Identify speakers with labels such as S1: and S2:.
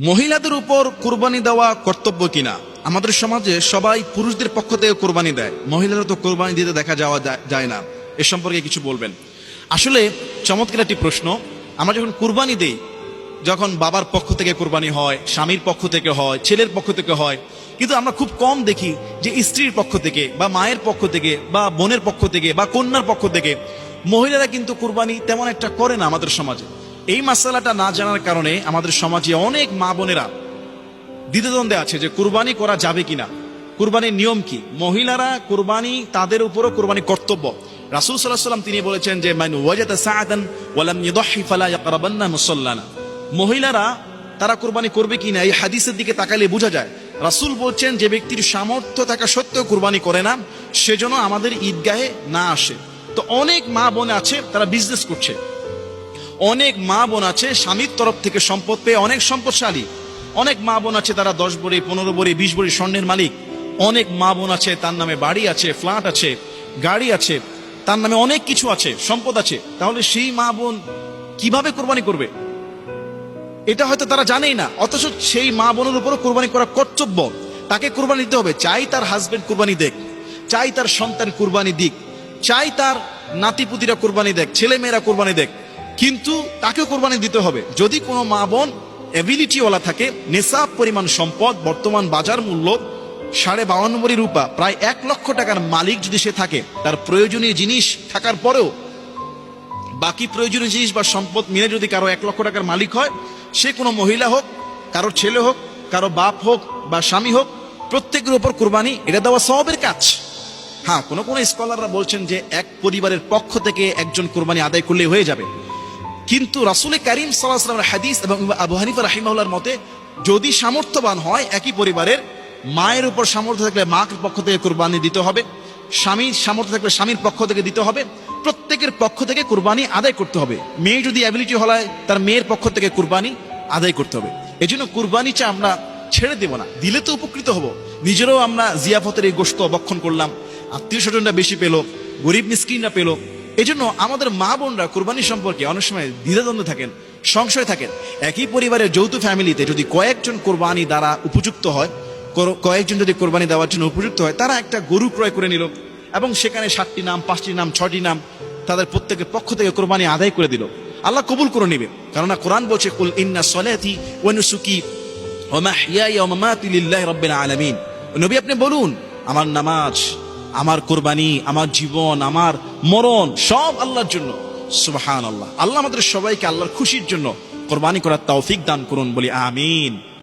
S1: মহিলাদের উপর কোরবানি দেওয়া কর্তব্য কিনা? আমাদের সমাজে সবাই পুরুষদের পক্ষ থেকে কোরবানি দেয়। মহিলারা তো কোরবানি দিতে দেখা যাওয়া যায় না। এ সম্পর্কে কিছু বলবেন। আসলে চমৎকার একটি প্রশ্ন। আমরা যখন কোরবানি দিই, যখন বাবার পক্ষ থেকে কোরবানি হয়, স্বামীর পক্ষ থেকে হয়, ছেলের পক্ষ থেকে হয়, কিন্তু আমরা খুব কম দেখি যে স্ত্রীর পক্ষ থেকে বা মায়ের পক্ষ থেকে বা বোনের পক্ষ থেকে বা কন্যার পক্ষ থেকে মহিলারা কিন্তু কোরবানি তেমন একটা করে না আমাদের সমাজে। এই মাসালাটা না জানার কারণে আমাদের সমাজে অনেক মা বোনেরা দ্বিধাদ্বন্দ্বে আছে যে কুরবানি করা যাবে কিনা। কুরবানির নিয়ম কি? মহিলারা কুরবানি, তাদের উপরও কুরবানি কর্তব্য। রাসূল আলাইহি সাল্লাম তিনি বলেছেন যে, মান ওয়াজাদা ওয়ালাম মহিলারা, তারা কুরবানি করবে কিনা, এই হাদিসের দিকে তাকালে বোঝা যায়। রাসূল বলছেন, যে ব্যক্তির সামর্থ্য থাকা সত্ত্বেও কুরবানি করে না, সেজন্য আমাদের ঈদগাহে না আসে। তো অনেক মা বোন আছে, তারা বিজনেস করছে। অনেক মা বোন আছে, স্বামীর তরফ থেকে সম্পদ পেয়ে অনেক সম্পদশালী। অনেক মা বোন আছে তারা দশ বড়ি, পনেরো বড়ি, বিশ বড়ি স্বর্ণের মালিক। অনেক মা বোন আছে, তার নামে বাড়ি আছে, ফ্ল্যাট আছে, গাড়ি আছে, তার নামে অনেক কিছু আছে, সম্পদ আছে। তাহলে সেই মা বোন কীভাবে কোরবানি করবে? এটা হয়তো তারা জানেই না, অথচ সেই মা বোনের উপরও কোরবানি করা কর্তব্য। তাকে কোরবানি দিতে হবে, চাই তার হাজবেন্ড কোরবানি দেখ, চাই তার সন্তান কোরবানি দিক, চাই তার নাতিপুতিরা কোরবানি দেখ ছেলে মেয়েরা কোরবানি দেখ। কিন্তু তাকেও কোরবানি দিতে হবে। যদি কোনো মা বোন অ্যাবিলিটিওয়ালা থাকে নেশাব পরিমাণ সম্পদ, বর্তমান বাজার মূল্য সাড়ে বাউন্ন কোটি রূপা, প্রায় এক লক্ষ টাকার মালিক যদি সে থাকে, তার প্রয়োজনীয় জিনিস থাকার পরেও বাকি প্রয়োজনীয় জিনিস বা সম্পদ মিলে যদি কারও এক লক্ষ টাকার মালিক হয়, সে কোনো মহিলা হোক, কারও ছেলে হোক, কারও বাপ হোক বা স্বামী হোক, প্রত্যেকের উপর কোরবানি, এটা দেওয়া সবের কাজ। হ্যাঁ কোনো কোনো স্কলাররা বলছেন যে এক পরিবারের পক্ষ থেকে একজন কোরবানি আদায় করলে হয়ে যাবে। কিন্তু রাসুল করিম সাল্লাহামের হাদিস এবং আবু হানিফা রাহিমাউল্লার মতে, যদি সামর্থ্যবান হয়, একই পরিবারের মায়ের উপর সামর্থ্য থাকলে মার পক্ষ থেকে কোরবানি দিতে হবে, স্বামীর সামর্থ্য থাকলে স্বামীর পক্ষ থেকে দিতে হবে, প্রত্যেকের পক্ষ থেকে কোরবানি আদায় করতে হবে। মেয়ে যদি অ্যাবিলিটি হলায়, তার মেয়ের পক্ষ থেকে কোরবানি আদায় করতে হবে। এই জন্য কোরবানিটা আমরা ছেড়ে দেব না, দিলে তো উপকৃত হব। নিজেরও আমরা জিয়াফতের এই গোস্ত অবক্ষণ করলাম, আত্মীয় স্বজনরা বেশি পেল, গরিব মিসকিনরা পেল এই জন্য আমাদের মা বোনরা কোরবানি সম্পর্কে অনেক সময় দ্বিধাদ্বন্দ্বে থাকেন, সংশয় থাকেন। একই পরিবারের যৌথ ফ্যামিলিতে যদি কয়েকজন কোরবানি দ্বারা উপযুক্ত হয় কয়েকজন যদি কোরবানি দেওয়ার জন্য উপযুক্ত হয়, তারা একটা গরু ক্রয় করে নিল এবং সেখানে সাতটি নাম, পাঁচটি নাম ছটি নাম তাদের প্রত্যেকের পক্ষ থেকে কোরবানি আদায় করে দিল। আল্লাহ কবুল করে নেবে। কেননা কোরআন বলছে কুল ইন্না সলাতি ওয়া নুসুকি ওয়া মাহইয়ায়া ওয়া মামাতি লিল্লাহি রাব্বিল আলামিন। নবী আপনি বলুন, আমার নামাজ আমার কোরবানি, আমার জীবন, আমার মরণ, সব আল্লাহর জন্য। সুবাহান আল্লাহ আল্লাহ আমাদের সবাইকে আল্লাহর খুশির জন্য কোরবানি করার তৌফিক দান করুন বলি আমিন।